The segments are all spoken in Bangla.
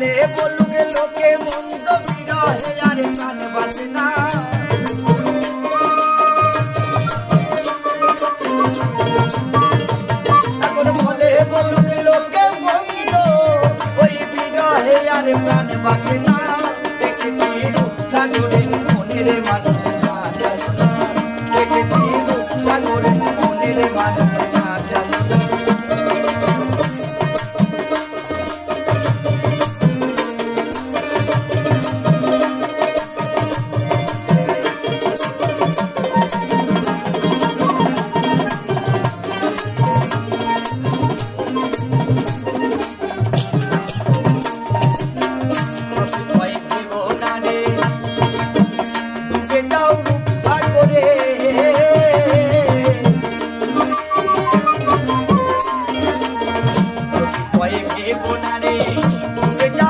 বলে বলুক লোকে মন্দ বিরহে আরে প্রাণ বাঁচে না। এখন বলে মনের মানুষ। Señor.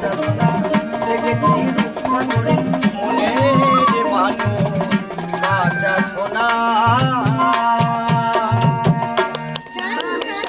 Thank you.